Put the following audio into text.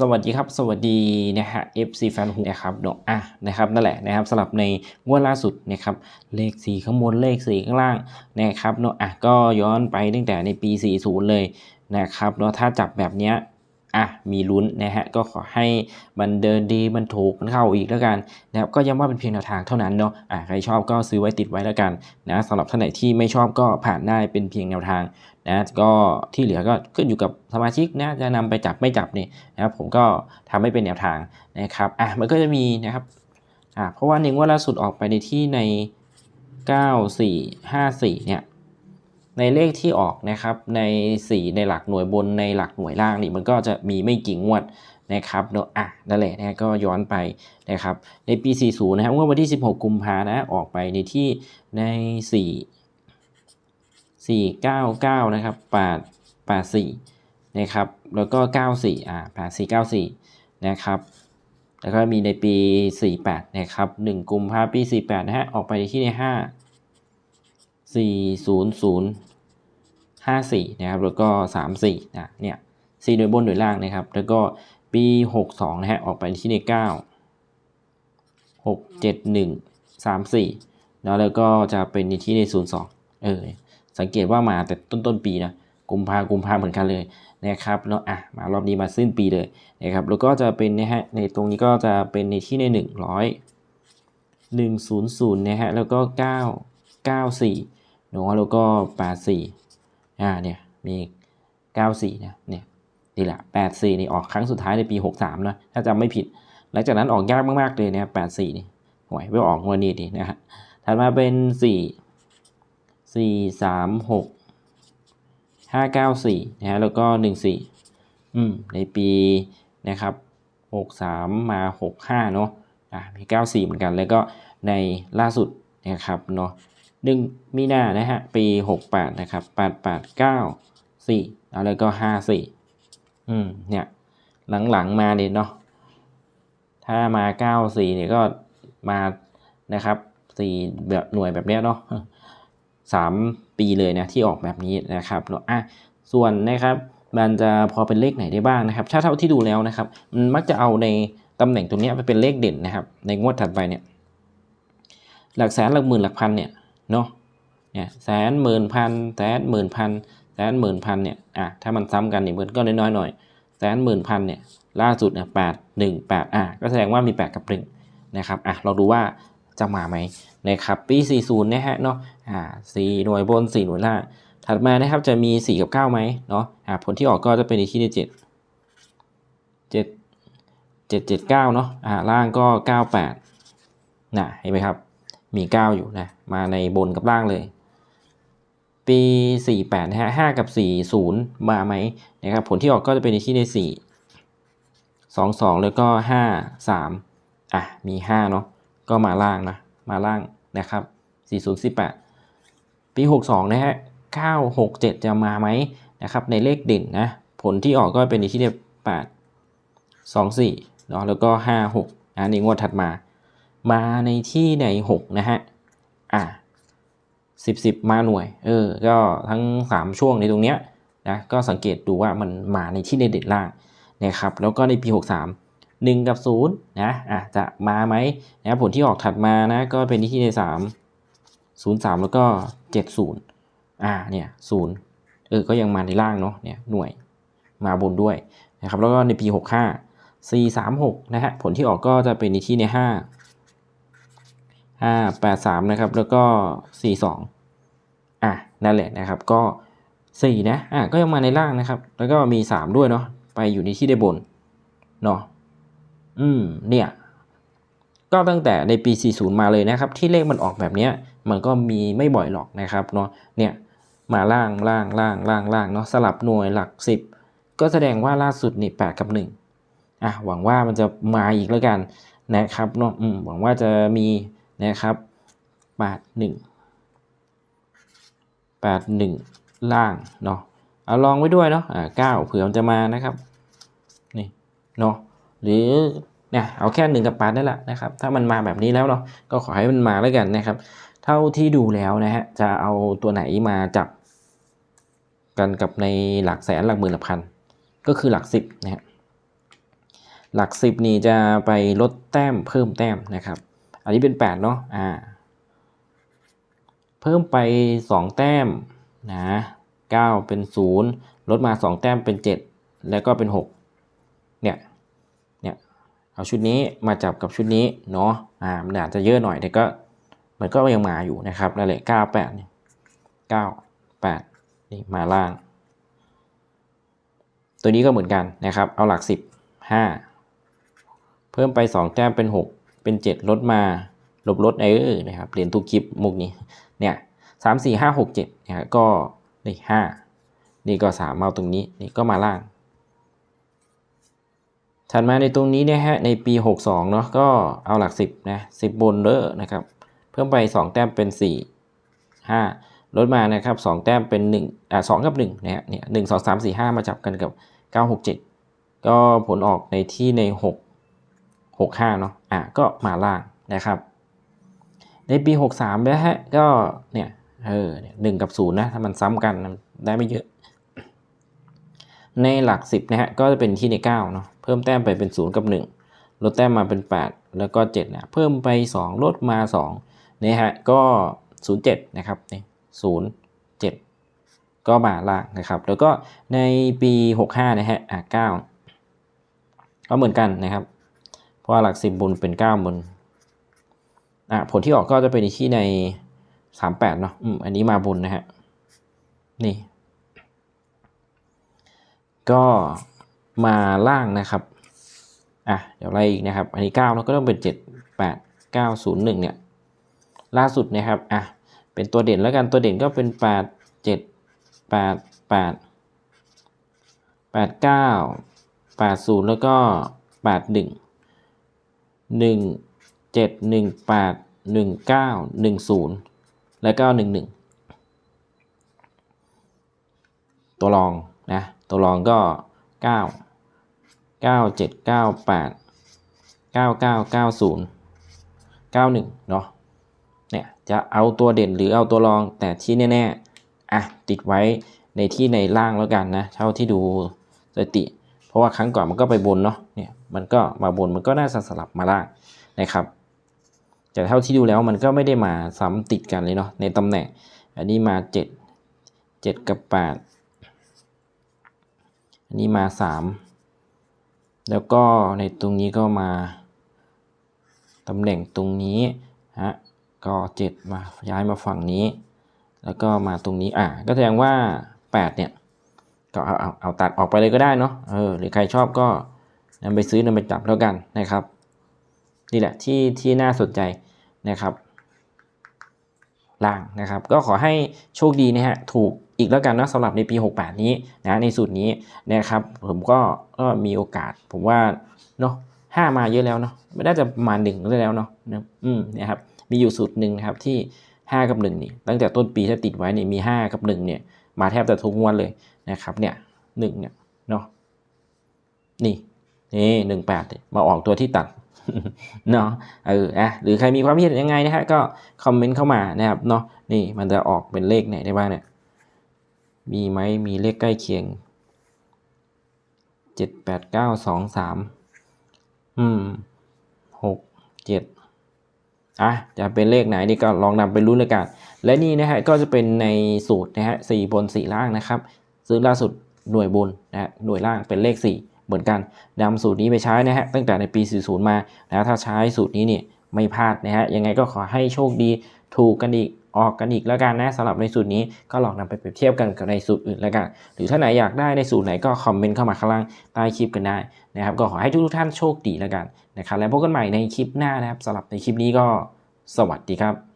สวัสดีครับ สวัสดีนะฮะ FC แฟนฮูนะครับเนาะอะนะครับนั่นแหละนะครับสลับในงวดล่าสุดนะครับเลขสีข้างบนเลขสีข้างล่างนะครับเนาะอะก็ย้อนไปตั้งแต่ในปี 40 เลยนะครับเนาะถ้าจับแบบเนี้ย อะมีลุ้นนะฮะก็ขอให้มันเดินดีมันถูกมันเข้าอีกแล้วกันนะครับก็ย้ำว่าเป็นเพียงแนวทางเท่านั้นเนาะอะใครชอบก็ซื้อไว้ติดไว้แล้วกันนะสำหรับท่านไหนที่ไม่ชอบก็ผ่านได้เป็นเพียงแนวทางนะก็ที่เหลือก็ขึ้นอยู่กับสมาชิกนะจะนำไปจับไม่จับนี่นะครับผมก็ทำให้เป็นแนวทางนะครับอะมันก็จะมีนะครับอะเพราะว่าหนึ่งว่าล่าสุดออกไปในที่ใน 9454เนี่ย ในเลขที่ออกนะครับใน 4 ในหลักหน่วยบนในหลักหน่วยล่างนี่มันก็จะมีไม่กี่งวดนะครับเนอะอะนั่นแหละนะก็ย้อนไปนะครับในปี 40 นะครับงวดวันที่ 16 กุมภานะออกไปในที่ใน4สี่เก้าเก้านะครับแปดแปดสี่นะครับแล้วก็เก้าสี่อ่าแปดสี่เก้าสี่นะครับแล้วก็มีในปีสี่แปดนะครับหนึ่งกุมภาปีสี่แปดนะฮะออกไปที่ในห้ 40054 นะครับ แล้วก็ 34 นะ เนี่ย4โดยบนโดยล่างนะครับ แล้วก็ปี 62 นะฮะ ออกไปที่ใน 9 6 7 1 34 แล้วแล้วก็จะเป็นในที่ใน 02 เออ สังเกตว่ามาแต่ต้นต้นปีนะกุมภากุมภาเหมือนกันเลยนะครับแล้วอะมารอบนี้มาสิ้นปีเลยนะครับแล้วก็จะเป็นนะฮะในตรงนี้ก็จะเป็นในที่ใน 100 100นะฮะแล้วก็ 9 94 โนแล้วก็แปดสี่อ่าเนี่ยมีเก้าสี่นะเนี่ยนี่แหละแปดสี่นี่ออกครั้งสุดท้ายในปีหกสามนะถ้าจำไม่ผิด หลังจากนั้นออกยากมาก ๆ เลยนะแปดสี่นี่หวยไม่ออกงวดนี้ดีนะฮะถัดมาเป็นสี่สี่สามหกห้าเก้าสี่นะฮะแล้วก็หนึ่งสี่อืมในปีนะครับหกสามมาหกห้าเนาะอ่ามีเก้าสี่เหมือนกัน แล้วก็ในล่าสุดนะครับเนาะ หนึ่งมีนานะฮะ ปีหกแปดนะครับแปดแปดเก้าสี่แล้วก็ห้าสี่อืม เนี่ย หลังๆ มาเนี่ยเนาะ ถ้ามาเก้าสี่เนี่ยก็มานะครับสี่แบบหน่วยแบบเนี้ยเนาะ3 ปีเลยนะ ที่ออกแบบนี้นะครับเนาะอะส่วนนะครับ มันจะพอเป็นเลขไหนได้บ้างนะครับ ถ้าเท่าที่ดูแล้วนะครับ มันมักจะเอาในตำแหน่งตรงนี้ไปเป็นเลขเด่นนะครับ ในงวดถัดไปเนี่ย หลักแสนหลักหมื่นหลักพันเนี่ย เนาะเนี่ยแสนหมื่นพันแสนหมื่นพันแสนหมื่นพันเนี่ยอะถ้ามันซ้ำกันเนี่ยมันก็น้อยๆหน่อยแสนหมื่นพันเนี่ยล่าสุดเนี่ยแปดหนึ่งแปดอะก็แสดงว่ามีแปดกับหนึ่งนะครับอะเราดูว่าจะมาไหมนะครับปี 40นะฮะเนาะอ่าสี่หน่วยบน 4 หน่วยล่างถัดมานะครับจะมี 4 กับ 9ไหมเนาะอ่าผลที่ออกก็จะเป็นในที่ใน7 7 7 7 9เนาะอ่าล่างก็ 98นะเห็นไหมครับ มี 9 อยู่นะ มาในบนกับล่างเลย ปี 48นะฮะ5กับ 4 0 มาไหมนะครับ ผลที่ออกก็จะเป็นในที่ใน 4 2 2 แล้วก็ 5 3 อะ มี 5 เนาะ ก็มาล่างนะ มาล่างนะครับ 4018 ปี 62 นะฮะ 967 จะมาไหมนะครับ ในเลขเด่นนะ ผลที่ออกก็เป็นที่เดีย8 24เนาะ แล้วก็ 56นะในงวดถัดมา มาในที่ใน6นะฮะ อะ10 10มาหน่วย เออ ก็ทั้ง3ช่วงในตรงเนี้ยนะ ก็สังเกตดูว่ามันมาในที่ในเด่นล่างนะครับ แล้วก็ในปี63 1กับ0นย์นะ อะ จะมาไหมนะผลที่ออกถัดมานะ ก็เป็นที่ใน3 0 3แล้วก็70อ่า เนี่ย0เออ ก็ยังมาในล่างเนาะ เนี่ย หน่วย มาบนด้วยนะครับ แล้วก็ในปี65 4 3 6นะฮะ ผลที่ออกก็จะเป็นในที่ในห้า 5 5 8 3นะครับ แล้วก็4 2อะนั่นแหละนะครับ ก็4นะอะก็ยังมาในล่างนะครับ แล้วก็มี3ด้วยเนาะไปอยู่ในที่ได้บนเนาะอืมเนี่ย ก็ตั้งแต่ในปี 40 มาเลยนะครับ ที่เลขมันออกแบบเนี้ย มันก็มีไม่บ่อยหรอกนะครับเนาะเนี่ยมาล่างล่างล่างล่างล่างเนาะสลับหน่วยหลัก 10 ก็แสดงว่าล่าสุดนี่8กับ1อะหวังว่ามันจะมาอีกแล้วกันนะครับเนาะอืมหวังว่าจะมี นะครับ8 1 8 1ล่างเนาะเอาลองไว้ด้วยเนาะอ่า9เผื่อมันจะมานะครับนี่เนาะหรือเนี่ยเอาแค่หนึ่งกับแปดนั่นแหละนะครับ ถ้ามันมาแบบนี้แล้วเนาะก็ขอให้มันมาแล้วกันนะครับ เท่าที่ดูแล้วนะฮะจะเอาตัวไหนมาจับกันกับในหลักแสนหลักหมื่นหลักพันก็คือหลักสิบนะฮะหลักสิบนี่จะไปลดแต้มเพิ่มแต้มนะครับ นนี้เป็นแปดเนาะอ่า เพิ่มไปสองแต้มนะเก้าเป็นศูนย์ลดมาสองแต้มเป็นเจ็ดแล้วก็เป็นหกเนี่ย เนี่ย เอาชุดนี้มาจับกับชุดนี้เนาะ อ่า มันอาจจะเยอะหน่อยแต่ก็มันก็ยังมาอยู่นะครับนั่นแหละเก้าแปดเนี่ยเก้าแปดนี่มาล่าง ตัวนี้ก็เหมือนกันนะครับ เอาหลักสิบห้าเพิ่มไปสองแต้มเป็นหก เป็นเจ็ดลดมาลบลดเออนะครับเรียนทุกคลิปมุกนี้เนี่ยสามสี่ห้าหกเจ็ดเนี่ยก็นี่ห้านี่ก็สามเอาตรงนี้นี่ก็มาล่าง ถัดมาในตรงนี้เนี่ยฮะในปี 62เนาะก็เอาหลัก 10นะ10 บนเด้อนะครับ เพิ่มไป 2 แต้มเป็น 4 5 ลดมานะครับ 2 แต้มเป็น1อ่า2กับ1นะฮะเนี่ย1 2 3 4 5มาจับกันกับ 9 6 7 ก็ผลออกในที่ใน 6 6 5เนาะอะก็มาล่างนะครับ ในปี 63นะฮะก็เนี่ยเออหนึ่งกับ0นย์นะถ้ามันซ้ำกันได้ไม่เยอะ ในหลัก 10นะฮะก็จะเป็นที่ใน9เนาะเพิ่มแต้มไปเป็น 0 กับ 1 ลดแต้มมาเป็น 8 แล้วก็7นะเพิ่มไป 2 ลดมา2นี่ฮะก็ 07 นะครับนี่0 7 ก็มาล่างนะครับ แล้วก็ในปี 65นะฮะอะ9ก็เหมือนกันนะครับ ว่าหลัก10บบนเป็น9บนอะผลที่ออกก็จะเป็นที่ใน38เนาะอืมอันนี้มาบนนะฮะนี่ ก็มาล่างนะครับอะเดี๋ยวอะไรอีกนะครับ อันนี้9แล้วก็ต้องเป็น7 8 9 0 1เก้าศูนย์หนึ่งเนี่ย ล่าสุดนะครับอะเป็นตัวเด่นแล้วกันตัวเด่นก็เป็น8 7 8 8 8 9 8 0แปดแปดเก้าแปดศูนย์แล้วก็8 1 1 7 1 8 1 9 1 0 แล้วก็1 1 ตัวรองนะ ตัวรองก็ 9 9 7 9 8 9 9 9 0 91เนาะ เนี่ย จะเอาตัวเด่นหรือเอาตัวรองแต่ที่แน่ ๆ อะ ติดไว้ในที่ในล่างแล้วกันนะ เท่าที่ดูสติ เพราะว่าครั้งก่อนมันก็ไปบนเนาะเนี่ยมันก็มาบนมันก็น่าจะสลับมาล่างนะครับ แต่เท่าที่ดูแล้วมันก็ไม่ได้มาซ้ำติดกันเลยเนาะในตำแหน่ง อันนี้มา 7 7 กับ 8 อันนี้มาสามแล้วก็ในตรงนี้ก็มาตำแหน่งตรงนี้ฮะก็เจ็ดมาย้ายมาฝั่งนี้ แล้วก็มาตรงนี้อะก็แสดงว่าแปดเนี่ย ก็เอาเอาเอาตัดออกไปเลยก็ได้เนาะเออหรือใครชอบก็นำไปซื้อนำไปจับแล้วกันนะครับนี่แหละที่ที่น่าสนใจนะครับ ล่างนะครับ ก็ขอให้โชคดีนะฮะถูกอีกแล้วกันนะสำหรับในปี 68 นี้นะในสูตรนี้นะครับผมก็ก็มีโอกาสผมว่าเนาะห้ามาเยอะแล้วเนาะไม่ได้จะมาหนึ่งได้แล้วเนาะนะอืมนะครับมีอยู่สูตรหนึ่งนะครับที่ 5 กับ1นี่ตั้งแต่ต้นปีถ้าติดไว้เนี่ยมี 5 กับ1เนี่ย มาแทบจะทุกงวันเลยนะครับเนี่ยหนึ่งเนี่ยเนาะนี่นี่หนึ่งแปดมาออกตัวที่ตัดเนาะเอออะหรือใครมีความคิดเห็นยังไงนะฮะก็คอมเมนต์เข้ามานะครับเนาะนี่มันจะออกเป็นเลขไหนได้บ้างเนี่ยมีไหมมีเลขใกล้เคียงเจ็ดแปดเก้าสองสามอืมหกเจ็ด อะจะเป็นเลขไหนนี่ก็ลองนำไปรุ้นเลยกัน และนี่นะฮะก็จะเป็นในสูตรนะฮะสี่บนสี่ล่างนะครับซึ่งล่าสุดหน่วยบนนะฮะหน่วยล่างเป็นเลข 4 เหมือนกันนำสูตรนี้ไปใช้นะฮะตั้งแต่ในปี 40 มานะถ้าใช้สูตรนี้เนี่ยไม่พลาดนะฮะยังไงก็ขอให้โชคดีถูกกันอีก ออกกันอีกแล้วกันนะสำหรับในสูตรนี้ก็ลองนำไปเปรียบเทียบกันกับในสูตรอื่นแล้วกัน หรือถ้าไหนอยากได้ในสูตรไหนก็คอมเมนต์เข้ามาข้างล่างใต้คลิปกันได้นะครับ ก็ขอให้ทุกท่านโชคดีแล้วกันนะครับแล้วพบกันใหม่ในคลิปหน้านะครับสำหรับในคลิปนี้ก็สวัสดีครับ